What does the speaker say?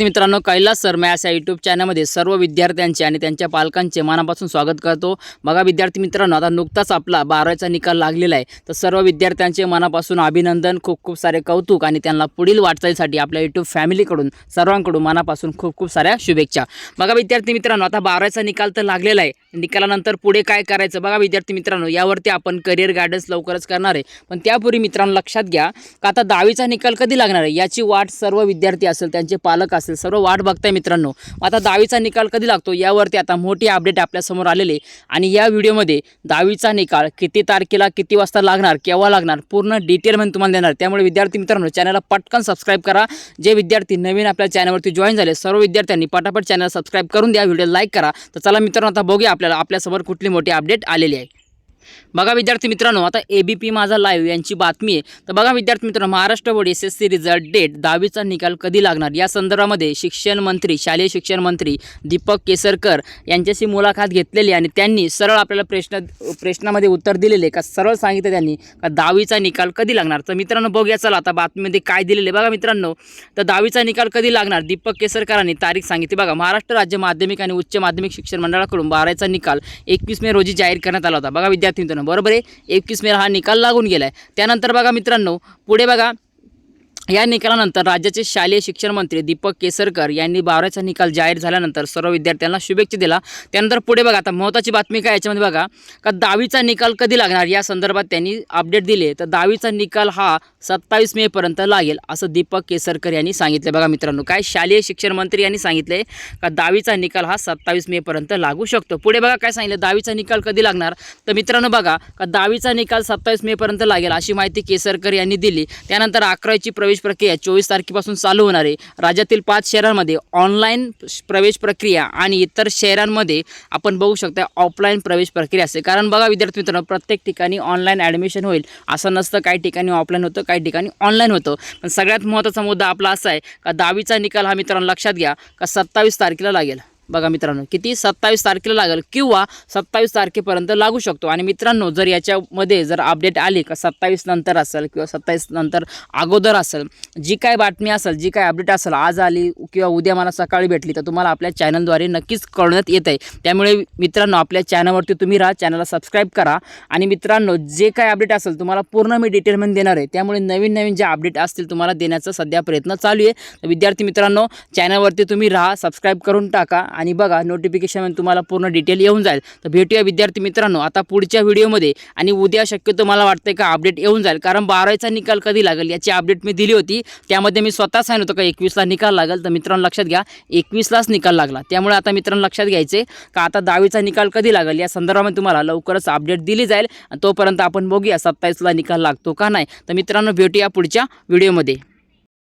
मित्रांनो Kailas sir maths या YouTube चॅनलमध्ये सर्व विद्यार्थ्यांचे आणि त्यांच्या पालकांचे मनापासून स्वागत करतो. बघा विद्यार्थी मित्रांनो आता नुकताच आपला बारावीचा निकाल लागलेला आहे. तर सर्व विद्यार्थ्यांचे मनापासून अभिनंदन खूप खूप सारे कौतुक आणि त्यांना पुढील वाटचालीसाठी आपल्या यूट्यूब फॅमिलीकडून सर्वांकडून मनापासून खूप खूप साऱ्या शुभेच्छा. बघा विद्यार्थी मित्रांनो आता बारावीचा निकाल तर लागलेला आहे. निकालानंतर पुढे काय करायचं? बघा विद्यार्थी मित्रांनो यावरती आपण करिअर गायडन्स लवकरच करणार आहे. पण त्यापूर्वी मित्रांनो लक्षात घ्या का आता दहावीचा निकाल कधी लागणार आहे? याची वाट सर्व विद्यार्थी असेल त्यांचे पालक असेल. सर्व वाट बघताय मित्रांनो. आता दहावीचा निकाल कधी लागतो? यावरती आता मोठी अपडेट आपल्यासमोर आलेली आहे. आणि या व्हिडिओमध्ये दहावीचा निकाल किती तारखेला किती वाजता लागणार केव्हा लागणार पूर्ण डिटेलमध्ये तुम्हाला देणार. त्यामुळे विद्यार्थी मित्रांनो चॅनलला पटकन सबस्क्राईब करा. जे विद्यार्थी नवीन आपल्या चॅनलवरती जॉईन झाले सर्व विद्यार्थ्यांनी पटापट चॅनल सबस्क्राईब करून द्या. व्हिडिओ लाईक करा. तर चला मित्रांनो आता बघूया आपल्याला. आपल्यासमोर कुठली मोठी अपडेट आलेली आहे. बघा विद्यार्थी मित्रांनो आता ए बी पी माझा लाईव्ह यांची बातमी आहे. तर बघा विद्यार्थी मित्रांनो Maharashtra board S S C result date दहावीचा निकाल कधी लागणार? या संदर्भामध्ये शिक्षण मंत्री शालेय शिक्षण मंत्री दीपक केसरकर यांच्याशी मुलाखत घेतलेली आणि त्यांनी सरळ आपल्याला प्रश्न प्रश्नामध्ये उत्तर दिलेले का सरळ सांगितलं त्यांनी? का दहावीचा निकाल कधी लागणार? तर मित्रांनो बघूया. चला आता बातमीमध्ये काय दिलेले बघा मित्रांनो तर दहावीचा निकाल कधी लागणार? दीपक केसरकरांनी तारीख सांगितली. बघा महाराष्ट्र राज्य माध्यमिक आणि उच्च माध्यमिक शिक्षण मंडळाकडून बारावीचा निकाल एकवीस मे रोजी जाहीर करण्यात आला होता. बघा विद्यार्थी मित्रांनो बरोबर आहे? एकवीस मेला हा निकाल लागून गेला आहे त्यानंतर बघा मित्रांनो पुढे बघा या निकालानंतर राज्याचे शालेय शिक्षण मंत्री दीपक केसरकर यांनी बारावीचा निकाल जाहीर झाल्यानंतर सर्व विद्यार्थ्यांना शुभेच्छा दिला. त्यानंतर पुढे बघा आता महत्त्वाची बातमी काय याच्यामध्ये बघा का दहावीचा निकाल कधी लागणार? या संदर्भात त्यांनी अपडेट दिले. तर दहावीचा निकाल हा सत्तावीस मेपर्यंत लागेल असं दीपक केसरकर यांनी सांगितलं बघा मित्रांनो काय शालेय शिक्षण मंत्री यांनी सांगितले का दहावीचा निकाल हा सत्तावीस मेपर्यंत लागू शकतो? पुढे बघा काय सांगितलं दहावीचा निकाल कधी लागणार? तर मित्रांनो बघा का दहावीचा निकाल सत्तावीस मेपर्यंत लागेल अशी माहिती केसरकर यांनी दिली. त्यानंतर अकरावीची प्रवेश प्रवेश प्रक्रिया चोवीस तारखेपासून चालू होणार आहे. राज्यातील पाच शहरांमध्ये ऑनलाईन प्रवेश प्रक्रिया आणि इतर शहरांमध्ये आपण बघू शकता ऑफलाईन प्रवेश प्रक्रिया असते कारण बघा विद्यार्थी मित्रांनो प्रत्येक ठिकाणी ऑनलाईन ॲडमिशन होईल. असं नसतं काही ठिकाणी ऑफलाईन होतं काही ठिकाणी ऑनलाईन होतं. पण सगळ्यात महत्त्वाचा मुद्दा आपला असा आहे का दहावीचा निकाल हा मित्रांनो लक्षात घ्या का सत्तावीस तारखेला लागेल. बघा मित्रांनो किती सत्तावीस तारखेला लागेल किंवा सत्तावीस तारखेपर्यंत लागू शकतो. आणि मित्रांनो जर याच्यामध्ये जर अपडेट आली का सत्तावीस नंतर असेल किंवा सत्तावीस नंतर अगोदर असेल जी काय बातमी असेल जी काय अपडेट असेल आज आली किंवा उद्या मला सकाळी भेटली तर तुम्हाला आपल्या चॅनलद्वारे नक्कीच कळण्यात येत आहे त्यामुळे मित्रांनो आपल्या चॅनलवरती तुम्ही राहा चॅनलला सबस्क्राईब करा. आणि मित्रांनो जे काय अपडेट असेल तुम्हाला पूर्ण मी डिटेलमध्ये देणार आहे. त्यामुळे नवीन नवीन जे अपडेट असतील तुम्हाला देण्याचा सध्या प्रयत्न चालू आहे. तर विद्यार्थी मित्रांनो चॅनलवरती तुम्ही राहा सबस्क्राईब करून टाका. आणि बघा नोटिफिकेशन तुम्हाला पूर्ण डिटेल येऊन जाईल. तर भेटूया विद्यार्थी मित्रांनो आता पुढच्या व्हिडिओमध्ये आणि उद्या शक्यतो मला वाटतं का अपडेट येऊन जाईल. कारण बारावीचा निकाल कधी लागेल? याची अपडेट मी दिली होती. त्यामध्ये मी स्वतः सांगितलं होतं का एकवीसला निकाल लागेल? तर मित्रांनो लक्षात घ्या एकवीसलाच निकाल लागला. त्यामुळे आता मित्रांनो लक्षात घ्यायचे का आता दहावीचा निकाल कधी लागेल? या संदर्भामध्ये तुम्हाला लवकरच अपडेट दिली जाईल. आणि तोपर्यंत आपण बघूया सत्तावीसला निकाल लागतो का नाही. तर मित्रांनो भेटूया पुढच्या व्हिडिओमध्ये